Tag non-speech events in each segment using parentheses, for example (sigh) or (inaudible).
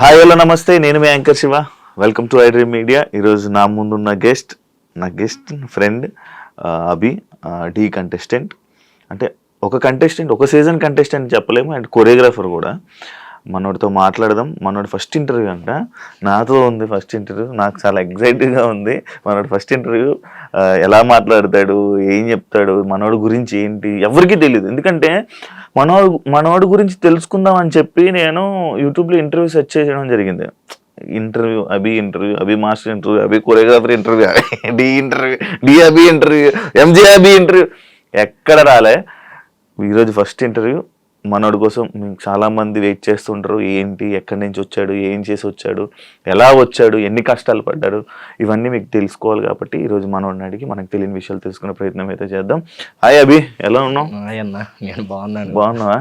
Hi hello నమస్తే. నేను మీ anchor Shiva. Welcome to iDream media ఈరోజు నా ముందున్న గెస్ట్ నా guest friend Abhi D contestant అంటే ఒక కంటెస్టెంట్ ఒక సీజన్ కంటెస్టెంట్ చెప్పలేము. అండ్ కొరియోగ్రాఫర్ కూడా. మనోడితో మాట్లాడదాం. మనోడు ఫస్ట్ ఇంటర్వ్యూ అంట. నాతో ఉంది ఫస్ట్ ఇంటర్వ్యూ నాకు చాలా ఎగ్జైటెడ్గా ఉంది. మనోడు ఫస్ట్ ఇంటర్వ్యూ ఎలా మాట్లాడతాడు? ఏం చెప్తాడు? మనోడి గురించి ఏంటి? ఎవరికీ తెలియదు ఎందుకంటే మనోడు మనోడి గురించి తెలుసుకుందాం అని చెప్పి నేను యూట్యూబ్లో ఇంటర్వ్యూ సెర్చ్ చేయడం జరిగింది. Interview Abhi interview Abhi master interview Abhi choreographer interview D interview D Abhi interview MJ Abhi interview ఎక్కడ రాలే? ఈరోజు ఫస్ట్ ఇంటర్వ్యూ మనోడి కోసం చాలా మంది వెయిట్ చేస్తుంటారు. ఏంటి? ఎక్కడి నుంచి వచ్చాడు? ఏం చేసి వచ్చాడు? ఎలా వచ్చాడు? ఎన్ని కష్టాలు పడ్డాడు ఇవన్నీ మీకు తెలుసుకోవాలి కాబట్టి ఈరోజు మనోడిని అడిగి మనకు తెలియని విషయాలు తెలుసుకునే ప్రయత్నం అయితే చేద్దాం. హాయ్ అభి ఎలా ఉన్నావు? నేను బాగున్నాను. బాగున్నావా?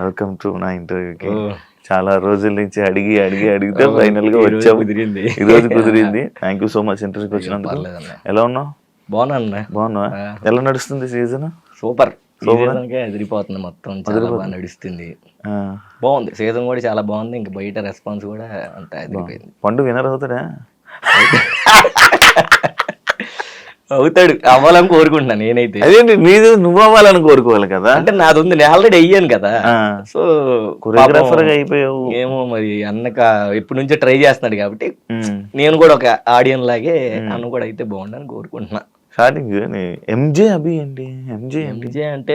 వెల్కమ్ టు నా ఇంటర్వ్యూకి. చాలా రోజుల నుంచి అడిగి అడిగి అడిగితే ఫైనల్గా ఈ రోజు వచ్చావు. కుదిరింది. ఈ రోజు కుదిరింది. థ్యాంక్ యూ సో మచ్ ఇంటర్వ్యూకి వచ్చినందుకు. ఎలా ఉన్నావు. బాగున్నావా? ఆ. ఎలా నడుస్తుంది సీజన్? సూపరా? సీజన్కే ఎదిరిపోతుంది మొత్తం చాలా బాగా నడుస్తుంది. బాగుంది. సీజన్ కూడా చాలా బాగుంది. ఇంకా బయట రెస్పాన్స్ కూడా అంత ఎదిరిపోయింది. పండు వినర్ అవుతాడా? అవుతాడు. అవ్వాలని కోరుకుంటున్నాను నేనైతే. అదేంటి? నీది నువ్వు అవ్వాలని కోరుకోవాలి కదా? అంటే నాది ఉంది. నేను ఆల్రెడీ అయ్యాను కదా. సో కొరియోగ్రాఫర్ అయిపోయావు. ఏమో మరి అన్నక ఎప్పటి నుంచో ట్రై చేస్తున్నాడు కాబట్టి. నేను కూడా ఒక ఆడియన్ లాగే అన్న కూడా అయితే బాగుండని కోరుకుంటున్నా. స్టార్టింగ్ ఎంజే అభి ఏంటి? ఎంజే ఎంజే అంటే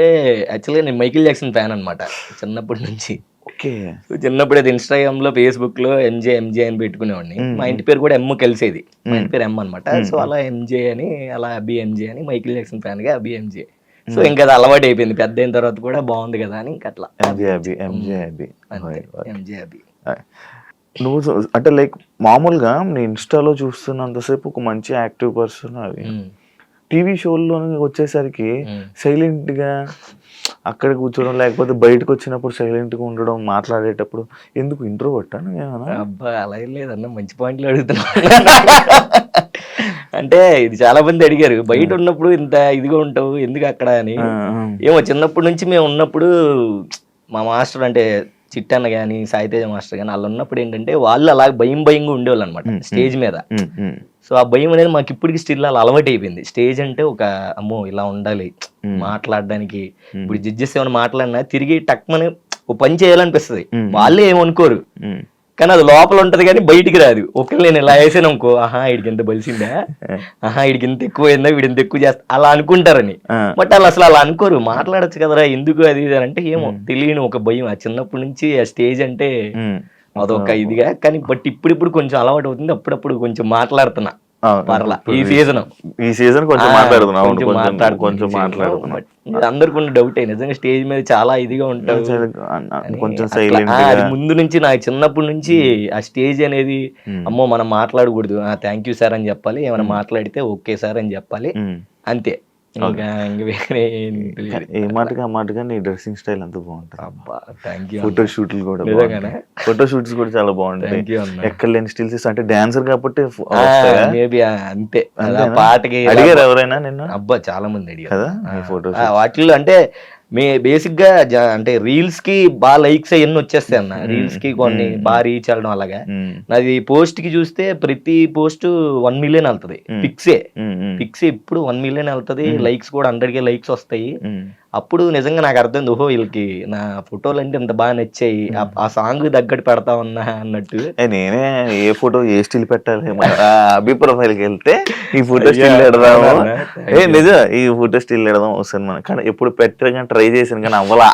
యాక్చువల్గా నేను మైకిల్ జాక్సన్ ఫ్యాన్ అన్నమాట చిన్నప్పటి నుంచి. ఓకే. చిన్నప్పుడు అది ఇన్స్టాగ్రామ్లో ఫేస్బుక్లో ఎంజే ఎంజే అని పెట్టుకునేవాడిని. మా ఇంటి పేరు కూడా ఎమ్ కలిసేది. మా ఇంటి పేరు ఎమ్ అనమాట సో అలా ఎంజే అని అలా అబి ఎంజే అని మైకిల్ జాక్సన్ ఫ్యాన్గా అబి ఎంజే సో ఇంకా అది అలవాటు అయిపోయింది. పెద్ద అయిన తర్వాత కూడా బాగుంది కదా అని ఇంకా అట్లా. ఎంజే అబి నువ్వు అంటే లైక్ మామూలుగా నీ ఇన్స్టాలో చూస్తున్నంతసేపు ఒక మంచి యాక్టివ్ పర్సన్ అది టీవీ షోల్లో వచ్చేసరికి సైలెంట్గా అక్కడ కూర్చోవడం లేకపోతే బయటకు వచ్చినప్పుడు సైలెంట్గా ఉండడం మాట్లాడేటప్పుడు ఎందుకు ఇంట్రో కొట్టాను ఏమన్నా అబ్బా అలా ఏం లేదన్న మంచి పాయింట్లు అడుగుతున్నా. అంటే ఇది చాలా మంది అడిగారు బయట ఉన్నప్పుడు ఇంత ఇదిగా ఉంటావు ఎందుకు అక్కడ అని. ఏమో చిన్నప్పటి నుంచి మేము ఉన్నప్పుడు మా మాస్టర్ అంటే చిట్టన్న కానీ సాయితేజ మాస్టర్ కానీ వాళ్ళు ఉన్నప్పుడు ఏంటంటే వాళ్ళు అలా భయం భయంగా ఉండేవాళ్ళు అనమాట స్టేజ్ మీద. సో ఆ భయం అనేది మాకు ఇప్పటికి స్టిల్ అలా అలవాటు అయిపోయింది. స్టేజ్ అంటే ఒక అమ్మో ఇలా ఉండాలి. మాట్లాడడానికి. ఇప్పుడు జడ్జెస్ ఏమైనా మాట్లాడినా తిరిగి టక్మని ఓ పని చేయాలనిపిస్తుంది. వాళ్ళే ఏమనుకోరు. కానీ అది లోపల ఉంటది కానీ బయటికి రాదు. ఒకళ్ళు నేను ఇలా వేసాను అనుకో ఆహా వీడికి ఎంత బలిసిందా? ఆహా వీడికి ఎంత ఎక్కువ అయిందా వీడు ఎంత ఎక్కువ చేస్తా అలా అనుకుంటారని. బట్ వాళ్ళు అసలు అలా అనుకోరు. మాట్లాడొచ్చు కదరా ఎందుకు అది ఇది అంటే ఏమో తెలియని ఒక భయం. ఆ చిన్నప్పటి నుంచి ఆ స్టేజ్ అంటే. అదొక ఇదిగా. కానీ బట్ ఇప్పుడు ఇప్పుడు కొంచెం అలవాటు అవుతుంది. అప్పుడప్పుడు కొంచెం మాట్లాడుతున్నా. పర్లా. ఈ సీజన్ ఈ సీజన్ కొంచెం మాట్లాడుతున్నావు అవును, కొంచెం కొంచెం మాట్లాడుతున్నావు అందరికి ఉన్న డౌట్ నిజంగా స్టేజ్ మీద చాలా ఇదిగా ఉంటావు కొంచెం ముందు నుంచి నాకు చిన్నప్పటి నుంచి ఆ స్టేజ్ అనేది అమ్మో మనం మాట్లాడకూడదు. థ్యాంక్ యూ సార్ అని చెప్పాలి. ఏమైనా మాట్లాడితే ఓకే సార్ అని చెప్పాలి. అంతే. ఇంకా ఇంక వేరే ఏం తెలియదు ఏ మాటగా మాటగా నీ డ్రెస్సింగ్ స్టైల్ అంతా బాగుంటుంది. అబ్బా థ్యాంక్ యూ ఫోటో షూట్లు కూడా నిజంగానే? ఫోటో షూట్స్ కూడా చాలా బాగుంటాయి. ఎక్కడ లేని స్టిల్స్ అంటే డాన్సర్ కాబట్టి? మేబీ అంతే? పాటకి అడిగారు ఎవరైనా నిన్న? అబ్బా చాలా మంది అడిగారు. కదా ఫోటో వాటిల్లో అంటే మే బేసిక్గా జ- అంటే రీల్స్కి బాగా లైక్స్ అవన్నీ వచ్చేస్తాయి అన్న. రీల్స్కి కొన్ని బాగా రీచ్ అవ్వడం అలాగా. నాది పోస్ట్కి చూస్తే ప్రతి పోస్ట్ వన్ మిలియన్ వెళ్తది. పిక్సే పిక్స్ ఇప్పుడు వన్ మిలియన్ వెళ్తది. లైక్స్ కూడా హండ్రెడ్ కే లైక్స్ వస్తాయి. అప్పుడు నిజంగా నాకు అర్థం ఓహో వీళ్ళకి నా ఫోటోలు అంటే ఇంత బాగా నచ్చాయి ఆ- సాంగ్ తగ్గట్టు పెడతా ఉన్నా అన్నట్టు. నేనే ఏ ఫోటో ఏ స్టిల్ పెట్టాలి? అభి ప్రొఫైల్కి వెళ్తే ఈ ఫోటో స్టిల్ పెడదాము? ఏ నిజం ఈ ఫోటో స్టిల్ పెడదాం వస్తుంది మనం కానీ ఎప్పుడు పెట్టగా ట్రై చేసాను కానీ అవ్వలా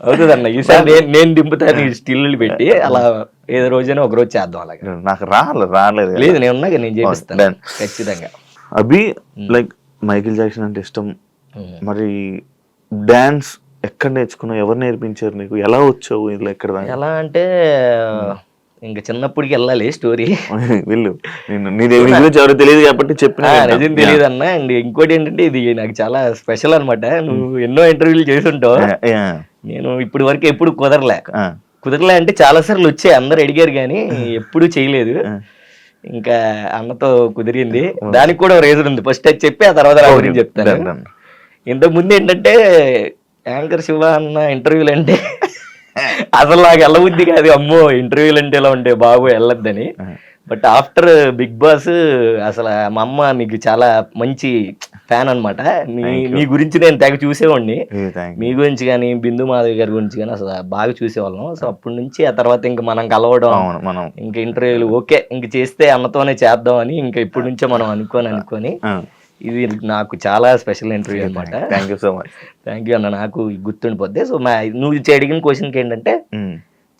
అవుతుంది అన్న ఈసారి నేను నేను దింపుతాను ఈ స్టిల్ పెట్టి అలా ఏదో రోజైనా ఒక రోజు చేద్దాం అలాగా. నాకు రాలేదు రాలేదు. లేదు నేను ఉన్నాగా నేను చేపిస్తాను. ఖచ్చితంగా. అభి లైక్ మైకిల్ జాక్సన్ అంటే ఇష్టం. మరి డాన్స్ ఎక్కడ నేర్చుకున్నావు? ఎవరు నేర్పించారు నీకు? ఎలా వచ్చావు ఇలా ఎక్కడ? ఎలా అంటే ఇంకా చిన్నప్పటికి వెళ్ళాలి స్టోరీ (laughs) వెళ్ళు. నేను నీ నీ గురించి ఎవరు తెలియదు కాబట్టి చెప్పిన నిజం తెలియదు అన్న అండ్ ఇంకోటి ఏంటంటే ఇది నాకు చాలా స్పెషల్ అన్నమాట. నువ్వు ఎన్నో ఇంటర్వ్యూలు చేసి ఉంటావు నేను ఇప్పటి వరకు ఎప్పుడు కుదరలే. కుదరలే అంటే చాలా సార్లు వచ్చాయి. అందరు అడిగారు కానీ (laughs) ఎప్పుడు చేయలేదు. ఇంకా అన్నతో కుదిరింది. దానికి కూడా రీజన్ ఉంది. ఫస్ట్ అది చెప్పి ఆ తర్వాత గురించి చెప్తాను. ఇంతకు ముందు ఏంటంటే యాంకర్ శివ అన్న ఇంటర్వ్యూలు అంటే అసలు నాకు వెళ్ళబుద్ధి కాదు. అమ్మో ఇంటర్వ్యూలు అంటే ఇలా ఉంటే బాబు వెళ్ళొద్దని. బట్ ఆఫ్టర్ బిగ్ బాస్ అసలు మా అమ్మ నీకు చాలా మంచి ఫ్యాన్ అన్నమాట. నీ నీ గురించి నేను తెగ చూసేవాడిని. మీ గురించి కానీ బిందు మాధవి గారి గురించి కానీ అసలు బాగా చూసేవాళ్ళం. సో అప్పటి నుంచి ఆ తర్వాత ఇంకా మనం కలవడం మనం ఇంకా ఇంటర్వ్యూలు ఓకే ఇంక చేస్తే అన్నతోనే చేద్దాం అని ఇంకా ఇప్పటి నుంచే మనం అనుకొని అనుకొని ఇది నాకు చాలా స్పెషల్ ఇంటర్వ్యూ అనమాట thank you so much thank you అన్న నాకు గుర్తుండిపోద్ది. సో మా నువ్వు అడిగిన క్వశ్చన్కి ఏంటంటే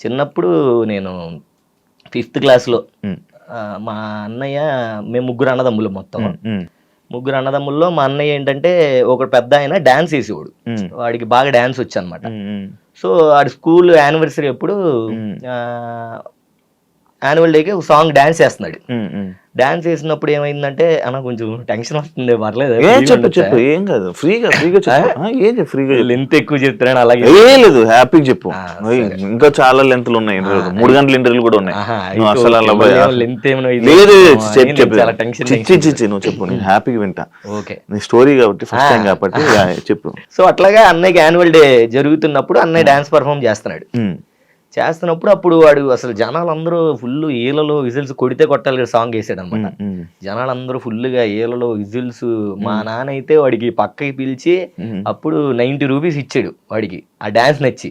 చిన్నప్పుడు నేను ఫిఫ్త్ క్లాస్లో మా అన్నయ్య మేము ముగ్గురు అన్నదమ్ములు మొత్తం. ముగ్గురు అన్నదమ్ముల్లో మా అన్నయ్య ఏంటంటే ఒక పెద్ద ఆయన డాన్స్ వేసేవాడు. వాడికి బాగా డాన్స్ వచ్చు అనమాట సో ఆడి స్కూల్ యానివర్సరీ అప్పుడు యాన్యువల్ డేకి ఒక సాంగ్ డాన్స్ చేస్తున్నాడు. డాన్స్ చేసినప్పుడు ఏమైందంటే అన్న కొంచెం టెన్షన్ వస్తుంది పర్లేదు ఏం చెప్పు చెప్పు ఏం కాదు ఫ్రీగా ఫ్రీగా చెప్పు. (laughs) ఏం ఫ్రీగా. లెంత్ ఎక్కువ చెప్తున్నాను అలాగే ఏ లేదు హ్యాపీగా చెప్పు. ఇంకా చాలా లెంత్లు ఉన్నాయి మూడు గంటల ఇంటర్వ్యూలు కూడా ఉన్నాయి. అసలు అలా లెంత్ లేదు చెప్పు చిచ్చి చిచ్చి నువ్వు చెప్పు నేను (laughs) హ్యాపీగా వింటా. ఓకే. నీ స్టోరీ కాబట్టి ఫస్ట్ టైం కాబట్టి చెప్పు. సో అట్లాగా అన్నయ్యకి యాన్యువల్ డే జరుగుతున్నప్పుడు అన్నయ్య డాన్స్ పర్ఫామ్ చేస్తున్నాడు. చేస్తున్నప్పుడు అప్పుడు వాడు అసలు జనాలందరూ ఫుల్ ఈలలో విజిల్స్ కొడితే కొట్టాలి సాంగ్ వేసాడు అనమాట జనాలందరూ ఫుల్గా ఈలలో విజిల్స్ మా నాన్న అయితే వాడికి పక్కకి పిలిచి. అప్పుడు నైంటీ రూపీస్ ఇచ్చాడు వాడికి. ఆ డాన్స్ నచ్చి.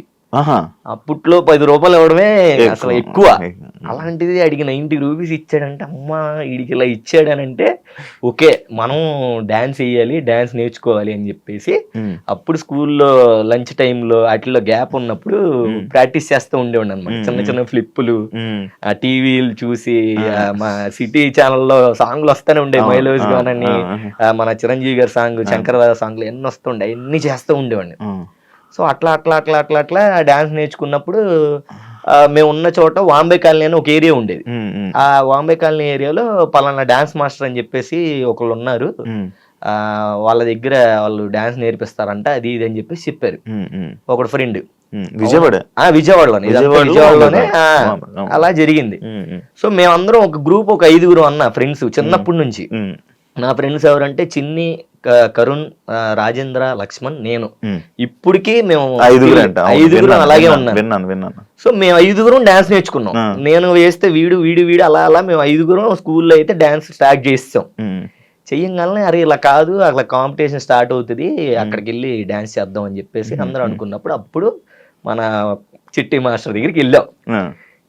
అప్పట్లో పది రూపాయలు ఇవ్వడమే అసలు ఎక్కువ. అలాంటిది అడిగి నైంటీ రూపీస్ ఇచ్చాడంటే అమ్మా వీడికి ఇలా ఇచ్చాడనంటే ఓకే మనం డాన్స్ వేయాలి డాన్స్ నేర్చుకోవాలి అని చెప్పేసి అప్పుడు స్కూల్లో లంచ్ టైంలో వాటిలో గ్యాప్ ఉన్నప్పుడు ప్రాక్టీస్ చేస్తూ ఉండేవాడు అనమాట చిన్న చిన్న ఫ్లిప్పులు ఆ టీవీలు చూసి మా సిటీ ఛానల్లో సాంగ్లు వస్తూనే ఉండే మైలోజ్ గానని మన చిరంజీవి గారి సాంగ్ శంకరదాద సాంగ్లు ఎన్ని వస్తుండే ఎన్ని చేస్తూ ఉండేవాడిని. సో అట్లా అట్లా అట్లా అట్లా అట్లా డాన్స్ నేర్చుకున్నప్పుడు మేము ఉన్న చోట వాంబే కాలనీ అని ఒక ఏరియా ఉండేది. ఆ వాంబే కాలనీ ఏరియాలో పలానా డాన్స్ మాస్టర్ అని చెప్పేసి ఒకళ్ళు ఉన్నారు. వాళ్ళ దగ్గర వాళ్ళు డాన్స్ నేర్పిస్తారంట అది ఇది అని చెప్పేసి చెప్పారు. ఒకడు ఫ్రెండ్. విజయవాడ? విజయవాడలోనే విజయవాడలోనే. అలా జరిగింది. సో మేమందరం ఒక గ్రూప్ ఒక ఐదుగురు అన్న ఫ్రెండ్స్ చిన్నప్పటి నుంచి. నా ఫ్రెండ్స్ ఎవరంటే చిన్ని కరుణ్ రాజేంద్ర లక్ష్మణ్ నేను. ఇప్పటికీ మేము ఐదుగురు అలాగే ఉన్నారు. విన్నాను సో మేము ఐదుగురం డాన్స్ నేర్చుకున్నాం. నేను వేస్తే వీడు వీడు వీడు అలా అలా మేము ఐదుగురం స్కూల్లో అయితే డాన్స్ స్టార్ట్ చేస్తాం చెయ్యంగానే అరే ఇలా కాదు అట్లా కాంపిటీషన్ స్టార్ట్ అవుతుంది అక్కడికి వెళ్ళి డాన్స్ చేద్దాం అని చెప్పేసి అందరూ అనుకున్నప్పుడు అప్పుడు మన చిట్టి మాస్టర్ దగ్గరికి వెళ్ళాం.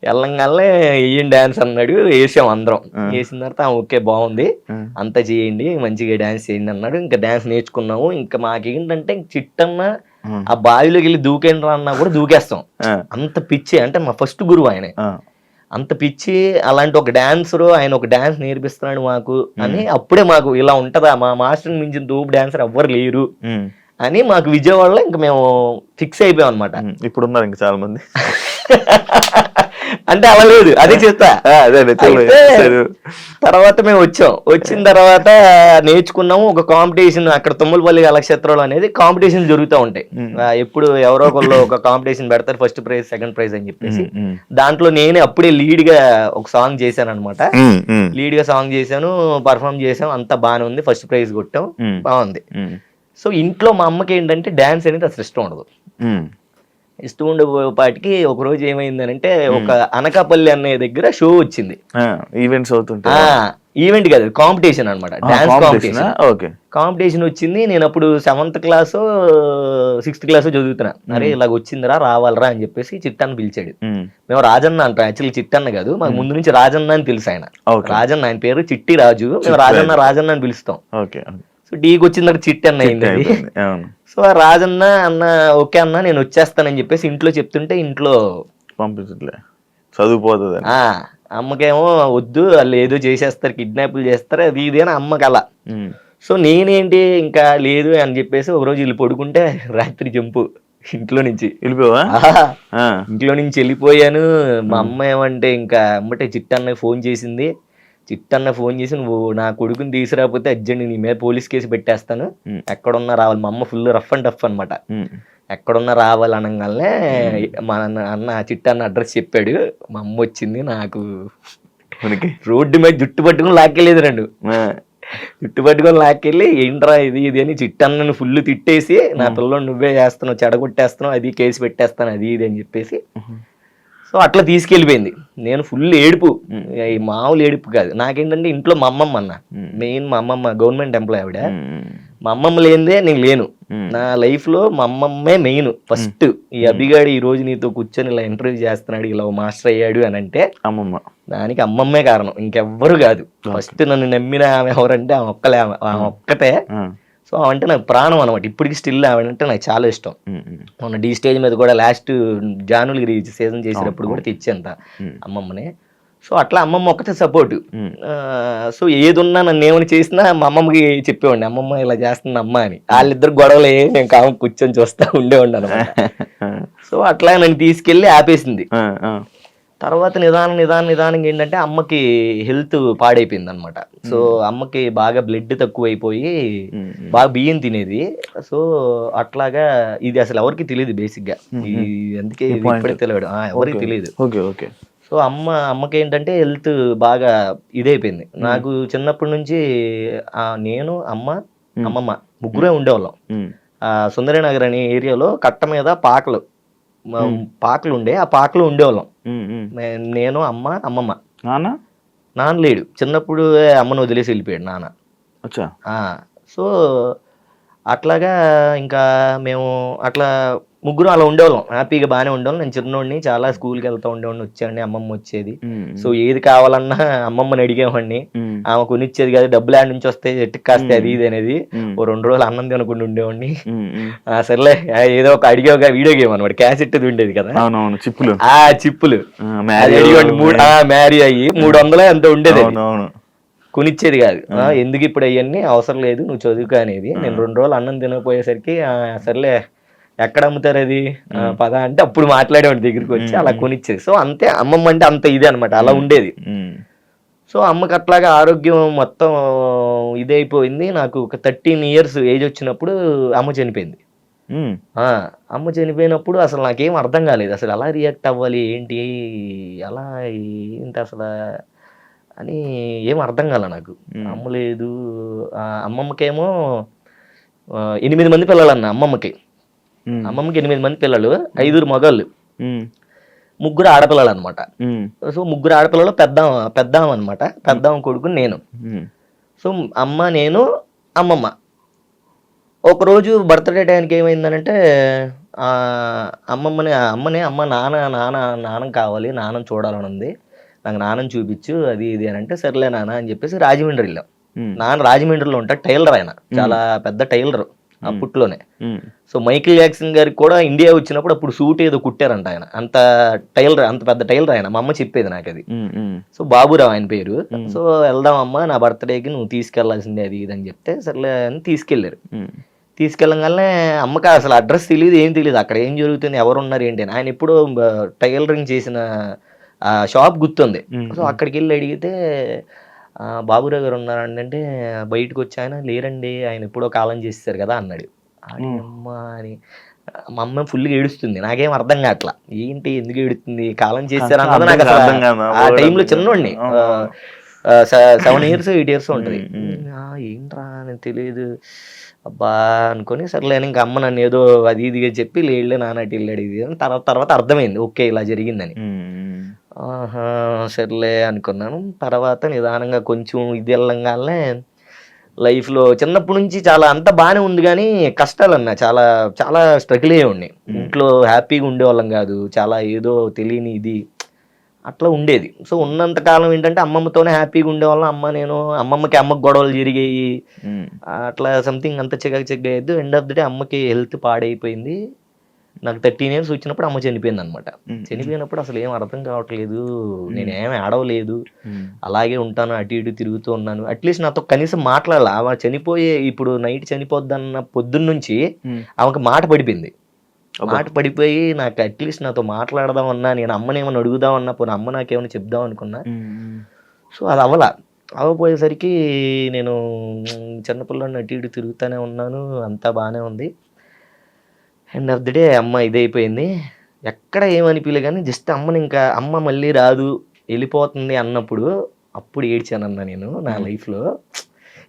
వెళ్ళంగానే వేయండి డాన్స్ అన్నాడు వేసాం అందరం. వేసిన తర్వాత "ఆ, ఓకే బాగుంది. అంతా చేయండి మంచిగా డాన్స్ చేయండి అన్నాడు. ఇంకా డాన్స్ నేర్చుకున్నాము. ఇంకా మాకేంటంటే చిట్టన్న ఆ, బావిలోకి వెళ్ళి దూకేండ్రా అన్నా కూడా దూకేస్తాం. అంత పిచ్చి అంటే మా ఫస్ట్ గురువు ఆయన. అంత పిచ్చి అలాంటి ఒక డాన్సర్ ఆయన ఒక డాన్స్ నేర్పిస్తున్నాడు మాకు అని అప్పుడే మాకు ఇలా ఉంటదా? మా మాస్టర్ మించిన దూపు డాన్సర్ ఎవ్వరు లేరు. అని మాకు విజయవాడలో ఇంకా మేము ఫిక్స్ అయిపోయాం అనమాట. ఇప్పుడు ఉన్నారు ఇంకా చాలా మంది (laughs) అంటే అలా లేదు అదే సరే. తర్వాత మేము వచ్చాం. వచ్చిన తర్వాత నేర్చుకున్నాము ఒక కాంపిటీషన్ అక్కడ తుమ్మలపల్లి కళాక్షేత్రంలో అనేది కాంపిటీషన్ జరుగుతూ ఉంటాయి. ఎప్పుడు ఎవరో ఒకళ్ళు ఒక కాంపిటీషన్ పెడతారు ఫస్ట్ ప్రైజ్ సెకండ్ ప్రైజ్ అని చెప్పేసి. దాంట్లో నేనే అప్పుడే లీడ్గా ఒక సాంగ్ చేశాను అనమాట లీడ్గా సాంగ్ చేశాను పర్ఫామ్ చేసాం అంతా బాగానే ఉంది. ఫస్ట్ ప్రైజ్ కొట్టాం బాగుంది. సో ఇంట్లో మా అమ్మకి ఏంటంటే డాన్స్ అనేది అసలు ఇష్టం ఉండదు. ఇష్టం ఉండేపాటికి ఒక రోజు ఏమైందనంటే ఒక అనకాపల్లి అనే దగ్గర షో వచ్చింది. ఈవెంట్స్ అవుతుంటాయి. ఆ ఈవెంట్ కాదు కాంపిటీషన్ అనమాట డాన్స్ కాంపిటీషనా? ఓకే. కాంపిటీషన్ వచ్చింది నేను అప్పుడు సెవెంత్ క్లాస్ సిక్స్త్ క్లాస్ చదువుతున్నా. అరే ఇలాగ వచ్చిందిరా రావాలరా అని చెప్పేసి చిట్టన్న పిలిచాడు. మేము రాజన్న అంటాం యాక్చువల్లీ చిట్టన్న కాదు మాకు ముందు నుంచి రాజన్న అని తెలుసు ఆయన. ఓకే. రాజన్న ఆయన పేరు చిట్టి రాజు. మేము రాజన్న రాజన్న అని పిలుస్తాం. సో డీకి వచ్చిన తర్వాత చిట్టి అన్న అయింది. సో ఆ రాజన్న అన్న ఓకే అన్న నేను వచ్చేస్తానని చెప్పేసి ఇంట్లో చెప్తుంటే ఇంట్లో పంపించట్లే చదువుపోతుంది అమ్మకేమో వద్దు వాళ్ళు ఏదో చేసేస్తారు కిడ్నాప్లు చేస్తారు అది ఇది అని అమ్మకి అలా సో నేనేంటి ఇంకా లేదు అని చెప్పేసి ఒకరోజు వీళ్ళు పడుకుంటే రాత్రి జంపు ఇంట్లో నుంచి. వెళ్ళిపోవా ఇంట్లో నుంచి వెళ్ళిపోయాను. మా అమ్మ ఏమంటే ఇంకా అమ్మటే చిట్టన్న ఫోన్ చేసింది. చిట్టన్న ఫోన్ చేసి నువ్వు నా కొడుకుని తీసుకురాకపోతే అర్జెంట్ నీ మీద పోలీస్ కేసు పెట్టేస్తాను. ఎక్కడున్నా రావాలి. మా అమ్మ ఫుల్ రఫ్ అండ్ టఫ్ అనమాట ఎక్కడున్నా రావాలి అనగానే మా అన్న అన్న చిట్టన్న అడ్రస్ చెప్పాడు. మా అమ్మ వచ్చింది నాకు రోడ్డు మీద జుట్టు పట్టుకుని లాక్కెళ్ళేది రెండు. జుట్టు పట్టుకొని లాక్కెళ్ళి ఏంట్రా ఇది ఇది అని చిట్టన్నని ఫుల్ తిట్టేసి నా పిల్లలు నువ్వే చేస్తున్నావు చెడగొట్టేస్తున్నావు అది కేసు పెట్టేస్తాను అది ఇది అని చెప్పేసి సో అట్లా తీసుకెళ్ళిపోయింది. నేను ఫుల్ ఏడుపు ఈ మామూలు ఏడుపు కాదు. నాకేంటంటే ఇంట్లో మా అమ్మమ్మ అన్న మెయిన్ మా అమ్మమ్మ గవర్నమెంట్ ఎంప్లాయ్ ఆవిడ. మా అమ్మమ్మ లేనిదే నేను లేను. నా లైఫ్లో మా అమ్మమ్మే మెయిన్ ఫస్ట్ ఈ అభిగాడు ఈ రోజు నీతో కూర్చొని ఇలా ఇంటర్వ్యూ చేస్తున్నాడు ఇలా మాస్టర్ అయ్యాడు అని అంటే అమ్మమ్మ. దానికి అమ్మమ్మే కారణం. ఇంకెవ్వరు కాదు. ఫస్ట్ నన్ను నమ్మిన ఆమె ఎవరంటే ఆమె ఒక్కలే ఆమె. ఆ. సో ఆమె అంటే నాకు ప్రాణం అనమాట ఇప్పటికి స్టిల్ ఆమె అంటే నాకు చాలా ఇష్టం. మొన్న డీ స్టేజ్ మీద కూడా లాస్ట్ జానులగిరి సీజన్ చేసినప్పుడు కూడా తెచ్చేంత ఉమ్. అమ్మమ్మని. సో అట్లా అమ్మమ్మ ఒక్కటే సపోర్ట్. సో ఏది ఉన్నా నన్ను ఏమని చేసినా మా అమ్మమ్మకి చెప్పేవాడిని. అమ్మమ్మ ఇలా చేస్తుంది అమ్మ అని. వాళ్ళిద్దరు గొడవలు ఏ నేను కామ కూర్చొని చూస్తా ఉండేవాడిని అనమాట (laughs) సో అట్లా నన్ను తీసుకెళ్ళి ఆపేసింది. తర్వాత నిదానం నిదానం నిదానంగా ఏంటంటే అమ్మకి హెల్త్ పాడైపోయింది అనమాట సో అమ్మకి బాగా బ్లడ్ తక్కువైపోయి బాగా బియ్యం తినేది. సో అట్లాగా ఇది అసలు ఎవరికి తెలియదు బేసిక్గా అందుకే తెలియదు ఆ, ఎవరికి. తెలియదు ఓకే ఓకే. సో అమ్మ అమ్మకి ఏంటంటే హెల్త్ బాగా ఇదైపోయింది. నాకు చిన్నప్పటి నుంచి నేను అమ్మ అమ్మమ్మ ముగ్గురే ఉండేవాళ్ళం. సుందరనగర్ అనే ఏరియాలో కట్ట మీద పాకలు పాకలు ఉండే ఆ పాకలు ఉండేవాళ్ళం. నే- నేను అమ్మ అమ్మమ్మ. నాన్న? నాన్న లేడు. చిన్నప్పుడు అమ్మను వదిలేసి వెళ్ళిపోయాడు నాన్న. అచ్చా. ఆ, సో అట్లాగా ఇంకా మేము అట్లా ముగ్గురు అలా ఉండేవాళ్ళం. హ్యాపీగా బాగానే ఉండేవాళ్ళం. నేను చిన్నోడిని చాలా స్కూల్కి వెళ్తూ ఉండేవాడిని వచ్చేవాడిని అమ్మమ్మ వచ్చేది. సో ఏది కావాలన్నా అమ్మమ్మని అడిగేవాడిని. ఆమె కొనిచ్చేది కాదు డబ్బులు ఆడి నుంచి వస్తే ఎట్టుకు కాస్తే అది ఇది అనేది. ఓ రెండు రోజులు అన్నం తినకుండా ఉండేవాడిని. సర్లే ఏదో ఒక అడిగే వీడియో గేమ్ అనమాట క్యాసెట్ ఉండేది కదా. అవునవును చిప్పులు. ఆ చిప్పులు. మ్యారీ అయ్యి మూడు వందలే అంత ఉండేది కొనిచ్చేది కాదు. ఎందుకు ఇప్పుడు అవన్నీ అవసరం లేదు నువ్వు చదువుకో అనేది. నేను రెండు రోజులు అన్నం తినకపోయేసరికి "ఆ, సర్లే ఎక్కడ అమ్ముతారు అది? పద అంటే అప్పుడు మాట్లాడేవాడి దగ్గరికి వచ్చి అలా కొనిచ్చేది. సో అంతే అమ్మమ్మ అంటే అంత ఇదే అనమాట అలా ఉండేది. సో అమ్మకి అట్లాగా ఆరోగ్యం మొత్తం ఇదైపోయింది. నాకు ఒక థర్టీన్ ఇయర్స్ ఏజ్ వచ్చినప్పుడు అమ్మ చనిపోయింది. అమ్మ చనిపోయినప్పుడు అసలు నాకేం అర్థం కాలేదు. అసలు ఎలా రియాక్ట్ అవ్వాలి? ఏంటి? ఎలా ఏంటి అసలు? అని ఏం అర్థం కాలే నాకు. అమ్మ లేదు. అమ్మమ్మకేమో ఎనిమిది మంది పిల్లలన్న అమ్మమ్మకి. ఉమ్, అమ్మమ్మకి ఎనిమిది మంది పిల్లలు ఐదుగురు మగళ్ళు ముగ్గురు ఆడపిల్లలు అనమాట సో ముగ్గురు ఆడపిల్లలు పెద్ద పెద్దాం అనమాట పెద్దాం కొడుకు నేను. సో అమ్మ నేను అమ్మమ్మ. ఒకరోజు బర్త్డే టైంకి ఏమైందనంటే ఆ, అమ్మమ్మని అమ్మని అమ్మ నాన్న నాన్న నాన్న కావాలి నాన్న చూడాలని ఉంది. నాకు నాన్నని చూపించు అది ఇది అని అంటే సర్లే నాన్న అని చెప్పేసి రాజమండ్రి వెళ్ళాం. నాన్న రాజమండ్రిలో ఉంటాడు టైలర్ ఆయన. చాలా పెద్ద టైలర్. అప్పట్లోనే సో మైకిల్ జాక్సన్ గారికి కూడా ఇండియా వచ్చినప్పుడు అప్పుడు సూట్ ఏదో కుట్టారంట ఆయన. అంత టైలర్ అంత పెద్ద టైలర్ ఆయన. మా అమ్మ చెప్పేది నాకు అది సో బాబురావు ఆయన పేరు. సో వెళ్దాం అమ్మా నా బర్త్డేకి నువ్వు తీసుకెళ్ళాల్సిందే అది ఇది అని చెప్తే సర్లే అని తీసుకెళ్ళారు తీసుకెళ్ళగానే అమ్మకి అసలు అడ్రస్ తెలియదు ఏం తెలియదు అక్కడ ఏం జరుగుతుంది ఎవరు ఉన్నారు ఏంటి అని. ఆయన ఎప్పుడో టైలరింగ్ చేసిన ఆ షాప్ గుర్తుంది. సో అక్కడికి వెళ్ళి అడిగితే బాబురావు గారు ఉన్నారండి అంటే బయటకు వచ్చి ఆయన లేరండి ఆయన ఎప్పుడో కాలం చేస్తారు కదా అన్నాడు. అమ్మ అని. మా అమ్మ ఫుల్గా ఏడుస్తుంది నాకేం అర్థం కావట్లా. ఏంటి ఎందుకు ఏడుతుంది కాలం చేశారు అర్థం అన్నది నాకు అర్థం కాదు. ఆ టైంలో చిన్నోడిని. సెవెన్ ఇయర్స్ ఎయిట్ ఇయర్స్ ఉంటుంది. ఏంట్రా అని తెలియదు అబ్బా అనుకొని సర్లే ఇంకా అమ్మ నన్ను ఏదో అది ఇదిగా చెప్పి లేళ్ళే నాన్నటి వెళ్ళాడు ఇది తర్వాత తర్వాత అర్థమైంది ఓకే ఇలా జరిగిందని. ఆహా సర్లే అనుకున్నాను. తర్వాత నిదానంగా కొంచెం ఇది వెళ్ళంగానే లైఫ్లో చిన్నప్పటి నుంచి చాలా అంత బాగానే ఉంది కానీ కష్టాలు అన్న చాలా చాలా స్ట్రగుల్ అయ్యే ఉన్నాయి ఇంట్లో హ్యాపీగా ఉండేవాళ్ళం కాదు చాలా ఏదో తెలియని ఇది అట్లా ఉండేది. సో ఉన్నంత కాలం ఏంటంటే అమ్మమ్మతోనే హ్యాపీగా ఉండేవాళ్ళం. అమ్మ నేను అమ్మమ్మకి అమ్మకి గొడవలు జరిగాయి. అట్లా సంథింగ్ అంత చెగ చెగ్గ అయ్యద్దు ఎండ్ ఆఫ్ ది డే అమ్మకి హెల్త్ పాడైపోయింది. నాకు థర్టీన్ ఇయర్స్ వచ్చినప్పుడు అమ్మ చనిపోయింది అనమాట. చనిపోయినప్పుడు అసలు ఏం అర్థం కావట్లేదు. నేనేమి ఆడవలేదు. ఉమ్, అలాగే ఉంటాను అటు ఇటు తిరుగుతూ ఉన్నాను. అట్లీస్ట్ నాతో కనీసం మాట్లాడాలి? ఆమె చనిపోయే ఇప్పుడు నైట్ చనిపోద్దన్న పొద్దున్న నుంచి ఆమెకు మాట పడిపోయింది. మాట పడిపోయి నాకు అట్లీస్ట్ నాతో మాట్లాడదామన్నా నేను అమ్మని ఏమైనా అడుగుదామన్నా పోనీ అమ్మ నాకేమైనా చెప్దాం అనుకున్నా. సో అది అవ్వలా. అవ్వపోయేసరికి నేను చిన్నపిల్లని అటు ఇటు తిరుగుతూనే ఉన్నాను. అంతా బాగానే ఉంది. ఎండ్ ఆఫ్ ది డే అమ్మ ఇదైపోయింది. ఎక్కడ ఏమనిపించలే కానీ జస్ట్ అమ్మని ఇంకా అమ్మ మళ్ళీ రాదు వెళ్ళిపోతుంది అన్నప్పుడు అప్పుడు ఏడ్చానన్న నేను నా లైఫ్లో.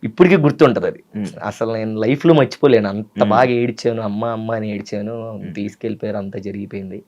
ఇప్పటికీ గుర్తుంటది అది. అసలు నేను లైఫ్లో మర్చిపోలేను. అంత. బాగా ఏడిచాను అమ్మ అమ్మ అని ఏడిచాను తీసుకెళ్ళిపోయారు అంత జరిగిపోయింది.